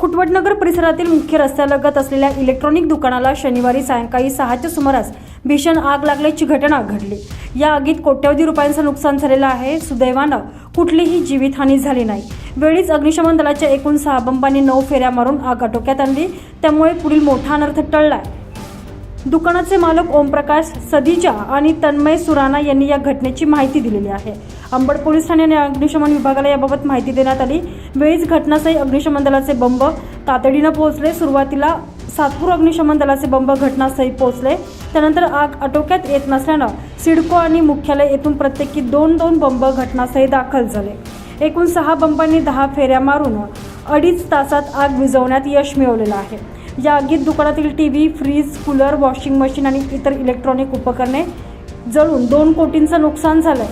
खुटवटनगर परिसरातील मुख्य रस्त्यालगत असलेल्या इलेक्ट्रॉनिक दुकानाला शनिवारी सायंकाळी सहाच्या सुमारास भीषण आग लागल्याची घटना घडली. या आगीत कोट्यवधी रुपयांचं नुकसान झालेलं आहे. सुदैवानं कुठलीही जीवितहानी झाली नाही. वेळीच अग्निशमन दलाच्या एकूण सहा बंबांनी नऊ फेऱ्या मारून आग आटोक्यात आणली. त्यामुळे पुढील मोठा अनर्थ टळलाय. दुकानाचे मालक ओमप्रकाश सदिजा आणि तन्मय सुराणा यांनी या घटनेची माहिती दिलेली आहे. अंबड पोलीस ठाण्याने अग्निशमन विभागाला याबाबत माहिती देण्यात आली. वेळीच घटनास्थळी अग्निशमन दलाचे बंब तातडीनं पोहोचले. सुरुवातीला सातपूर अग्निशमन दलाचे बंब घटनास्थळी पोहोचले. त्यानंतर आग आटोक्यात येत नसल्यानं सिडको आणि मुख्यालय येथून प्रत्येकी दोन दोन बंब घटनास्थळी दाखल झाले. एकूण सहा बंबांनी दहा फेऱ्या मारून अडीच तासात आग विझवण्यात यश मिळवलेलं आहे. या आगीत दुकानातील T V fridge cooler washing machine आणि इतर इलेक्ट्रॉनिक उपकरणे जळून दोन कोटींचं नुकसान झालंय.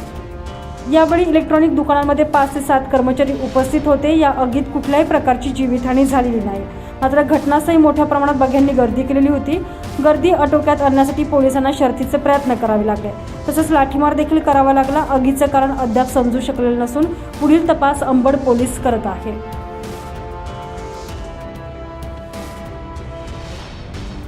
यावेळी इलेक्ट्रॉनिक दुकानांमध्ये पाच ते सात कर्मचारी उपस्थित होते. या आगीत कुठल्याही प्रकारची जीवितहानी झालेली नाही. मात्र घटनास्थळी मोठ्या प्रमाणात बघ्यांनी गर्दी केलेली होती. गर्दी आटोक्यात आणण्यासाठी पोलिसांना शर्थीचे प्रयत्न करावे लागले. तसंच लाठीमार देखील करावा लागला. आगीचं कारण अद्याप समजू शकलेलं नसून पुढील तपास अंबड पोलीस करत आहे.